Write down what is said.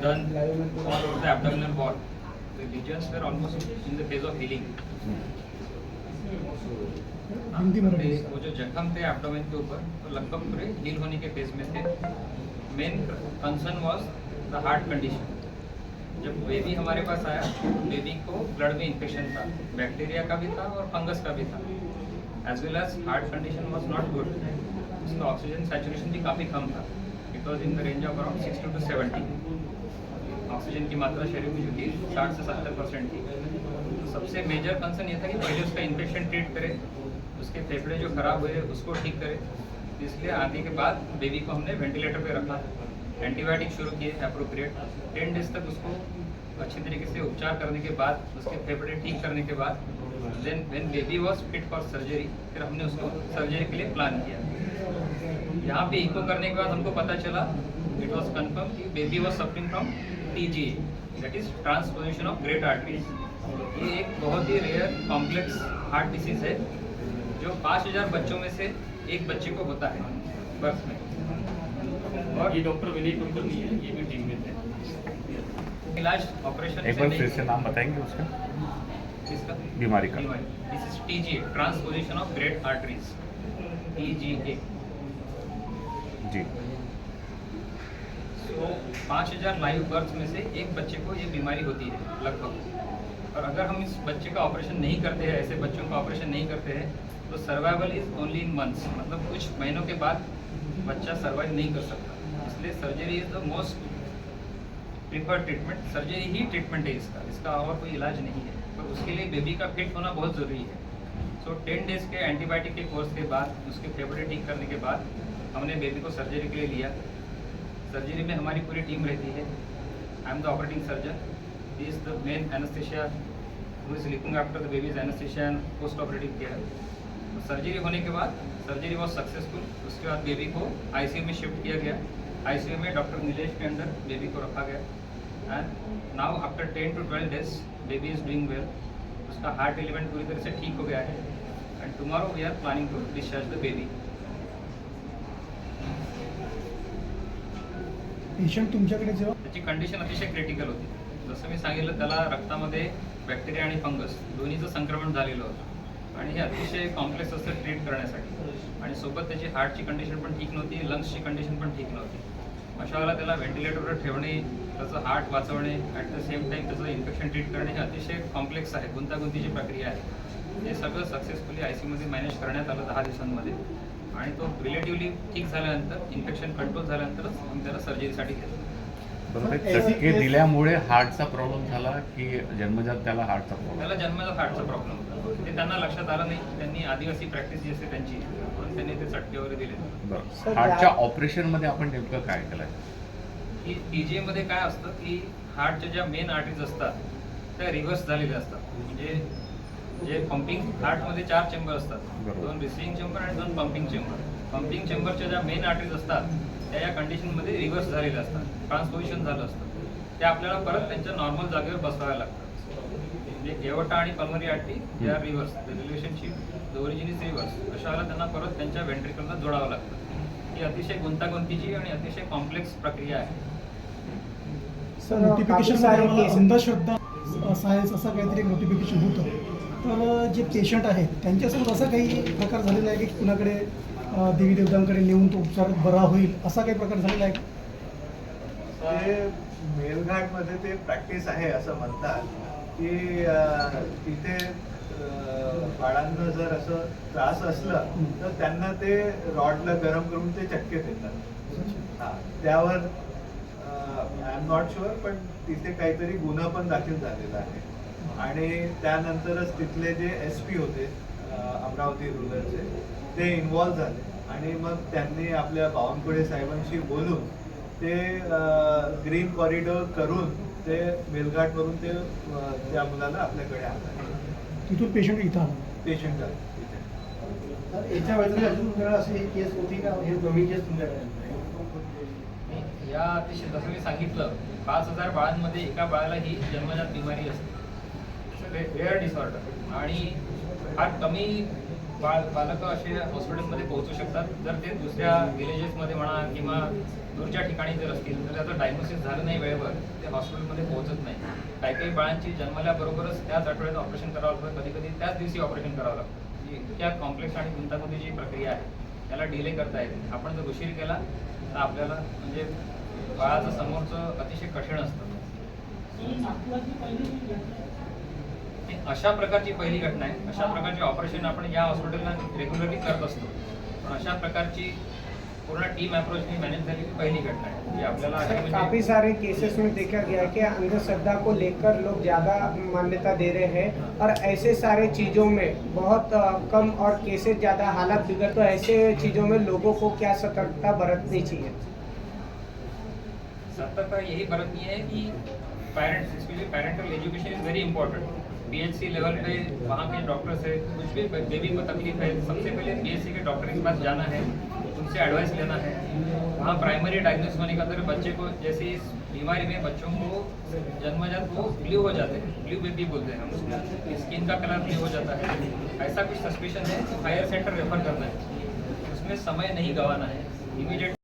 done all over the abdominal wall. The lesions were almost in the phase of healing. में ते-। वो जो जख्म थे एब्डोमेन के ऊपर तो लगभग पूरे हील होने के फ़ेज़ में थे main concern was the heart condition जब बेबी हमारे पास आया बेबी को ब्लड में इन्फेक्शन था बैक्टीरिया का भी था और फंगस का भी था as well as heart condition was not good उसका ऑक्सीजन सैचुरेशन भी काफ़ी कम था it was in the range of around sixty to seventy oxygen की मात्रा शरीर में जो थी साठ से सत्तर परसेंट थी। तो सबसे मेजर कंसर्न ये था कि पहले उसका इन्फेक्शन ट्रीट करें, उसके फेफड़े जो खराब हुए, उसको ठीक करें। इसलिए आने के बाद बेबी को हमने वेंटिलेटर पे रखा एंटीबायोटिक शुरू किए अप्रोप्रिएट टेन डेज़ तक उसको अच्छी तरीके से उपचार करने के बाद, उसके फेफड़े ठीक करने के बाद then when baby was fit for surgery फिर हमने उसको सर्जरी के लिए प्लान किया। यहाँ पे इको करने के बाद हमको पता चला इट वाज कंफर्म कि baby was suffering from TG that is transposition of great arteries ये एक बहुत ही रेयर कॉम्प्लेक्स हार्ट डिसीज है जो 5000 बच्चों में से एक बच्चे को होता है बर्थ में। और ये डॉक्टर विनय कुलकर्णी है ये भी टीम में थे। इलाज ऑपरेशन एक बार फिर से नाम बताएँगे उसका? इसका बीमारी का। This is TGA transposition of great arteries TGA जी। तो पाँच हज़ार लाइव बर्थ में से एक बच्चे को ये बीमारी होती है, लगभग। और अगर हम इस बच्चे का ऑपरेशन नहीं करते हैं, ऐसे बच्चों का ऑपरेशन नहीं करते हैं तो survival is only in months मतलब कुछ महीनों के बाद बच्चा सर्वाइव नहीं कर सकता। इसलिए surgery is the most preferred treatment surgery he treatment है इसका। इसका और कोई इलाज नहीं है। पर उसके लिए बेबी का फिट होना बहुत ज़रूरी है। सो टेन डेज़ के एंटीबायोटिक के कोर्स के बाद, उसके फेफड़े ठीक करने के बाद हमने बेबी को सर्जरी के लिए लिया। सर्जरी में हमारी पूरी टीम रहती है। I am the operating surgeon is the main anaesthesia who is looking after the baby's anaesthesia and post operative care surgery होने के बाद सर्जरी वॉज़ सक्सेसफुल उसके बाद बेबी को आईसीयू में शिफ्ट किया गया। आईसीयू में डॉक्टर नीलेश के अंडर बेबी को रखा गया। And now after ten to twelve days baby is doing well उसका हार्ट एलिमेंट पूरी तरह से ठीक हो गया है। And tomorrow we are planning to discharge the baby patient तुमच्याकडे जेव्हा त्याची कंडिशन अतिशय क्रिटिकल होती. जसं मी सांगितलं त्याला रक्तामध्ये बॅक्टेरिया आणि फंगस दोन्हीचं संक्रमण झालेलं होतं. आणि हे अतिशय कॉम्प्लेक्स असतं ट्रीट करण्यासाठी. आणि सोबत त्याची हार्टची कंडिशन पण ठीक नव्हती लंग्सची कंडिशन पण ठीक नव्हती. अशा वेळेला त्याला व्हेंटिलेटरवर ठेवणे त्याचं हार्ट वाचवणे ॲट द सेम टाईम त्याचं इन्फेक्शन ट्रीट करणे हे अतिशय कॉम्प्लेक्स आहे गुंतागुंतीची प्रक्रिया आहे. हे सगळं सक्सेसफुली आय सीमध्ये मॅनेज करण्यात आलं दहा दिवसांमध्ये. आणि तो रिलेटिव्हली ठीक झाल्यानंतर इन्फेक्शन कंट्रोल झाल्यानंतरच आम्ही त्याला सर्जरीसाठी. चटके दिल्यामुळे हार्टचा प्रॉब्लेम झाला की जन्मजात त्याला हार्टचा त्याला प्रॉब्लेम जन्माचा हार्टचा प्रॉब्लेम होता. ते त्यांना लक्षात आलं नाही. त्यांनी आदिवासी प्रॅक्टिस जी असते त्यांची म्हणून त्यांनी ते चटके वगैरे दिले. हार्टच्या ऑपरेशनमध्ये आपण नेमकं काय केलं की मध्ये काय असतं की हार्टच्या ज्या मेन आर्टरीज असतात त्या रिव्हर्स झालेल्या असतात. म्हणजे जे पंपिंग हार्टमध्ये चार चेंबर असतात. दोन रिसिव्हिंग चेंबर आणि दोन पंपिंग चेंबर पंपिंग चेंबरच्या ज्या मेन आर्टरीज असतात त्या या कंडिशनमध्ये रिव्हर्स झालेल्या असतात. ट्रान्सपोजिशन झालं असतं. ते आपल्याला परत त्यांच्या नॉर्मल जागेवर बसवाव्या लागतात म्हणजे एवटा आणि पल्मरी आर्टरी या reverse the relationship the origin is reverse अशा वेळेला त्यांना परत त्यांच्या व्हेंट्रिकलला जोडावं लागतं. ही अतिशय गुंतागुंतीची आणि अतिशय कॉम्प्लेक्स प्रक्रिया आहे. नोटिफिकेशन अंधश्रद्धा सायन्स असं काहीतरी नोटिफिकेशन होतं. तर जे पेशंट आहेत त्यांच्यासोबत असा काही प्रकार झालेला आहे की कुणाकडे देवी देवतांकडे नेऊन तो उपचार बरा होईल असा काही प्रकार झालेला आहे? ते मेलघाटमध्ये ते प्रॅक्टिस आहे असं म्हणतात की तिथे बाळांना जर असं त्रास असलं तर त्यांना ते रॉडला गरम करून ते चटके देतात. हा त्यावर आय एम नॉट शुअर पण तिथे काहीतरी गुन्हा पण दाखल झालेला आहे. आणि त्यानंतरच तिथले जे एस पी होते अमरावती रुरलचे ते इन्व्हॉल्व झाले. आणि मग त्यांनी आपल्या बावनकुळे साहेबांशी बोलून ते ग्रीन कॉरिडॉर करून ते मेलघाटवरून ते त्या मुलाला आपल्याकडे आणलं. तिथून पेशंट इथं आला. पेशंट तर याच्या अजून ही केस होती का? हे नवीन केस तुमच्याकडे या अतिशय जसं मी सांगितलं पाच हजार बाळांमध्ये एका बाळाला ही जन्मजात बिमारी असते. रेअर डिसऑर्डर आणि फार कमी बाळ बालकं असे हॉस्पिटलमध्ये पोहोचू शकतात. जर ते दुसऱ्या विलेजेसमध्ये म्हणा किंवा दूरच्या ठिकाणी जर असतील तर त्याचं डायग्नोसिस झालं नाही वेळेवर ते हॉस्पिटलमध्ये पोहोचत नाही. काही काही बाळांची जन्मल्याबरोबरच त्याच आठवड्यात ऑपरेशन करावं लागतं. कधी कधी त्याच दिवशी ऑपरेशन करावं लागतं. त्या इतक्या कॉम्प्लेक्स आणि गुंतागुंतीची प्रक्रिया आहे. त्याला डिले करता येते आपण जर उशीर केला तर आपल्याला म्हणजे बाळाचं समोरचं अतिशय कठीण असतं. अशा प्रकारची पहिली घटना आहे. अशा प्रकारचे ऑपरेशन आपण या हॉस्पिटलला रेग्युलरली करत असतो. पण अशा प्रकारची पूर्ण टीम अप्रोचनी मॅनेज झालेली पहिली घटना आहे. जी आपल्याला अशी सर, म्हणजे- काफ़ी सारे केसेस में देखा गया है कि अंधश्रद्धा को लेकर लोग ज़्यादा मान्यता दे रहे हैं और ऐसे सारे चीज़ों में बहुत कम और केसेस ज़्यादा हालत बिगड़ तो ऐसे चीज़ों में लोगों को क्या सतर्कता बरतनी चाहिए? सतर्कता यही बरतनी है कि parents specially parental education is very important PHC level पे वहाँ के डॉक्टर्स है, कुछ भी बेबी को तकलीफ़ है, सबसे पहले पीएचसी के डॉक्टर के पास जाना है, उनसे एडवाइस लेना है। वहाँ प्राइमरी डायग्नोस होने का अंदर बच्चे को जैसे इस बीमारी में बच्चों को जन्मजात वो ब्लू हो जाते हैं ब्लू बेबी बोलते हैं हम उसको स्किन का कलर ब्लू हो जाता है। ऐसा कुछ सस्पेशन है तो हायर सेंटर रेफर करना है। उसमें समय नहीं गंवाना है इमीडिएट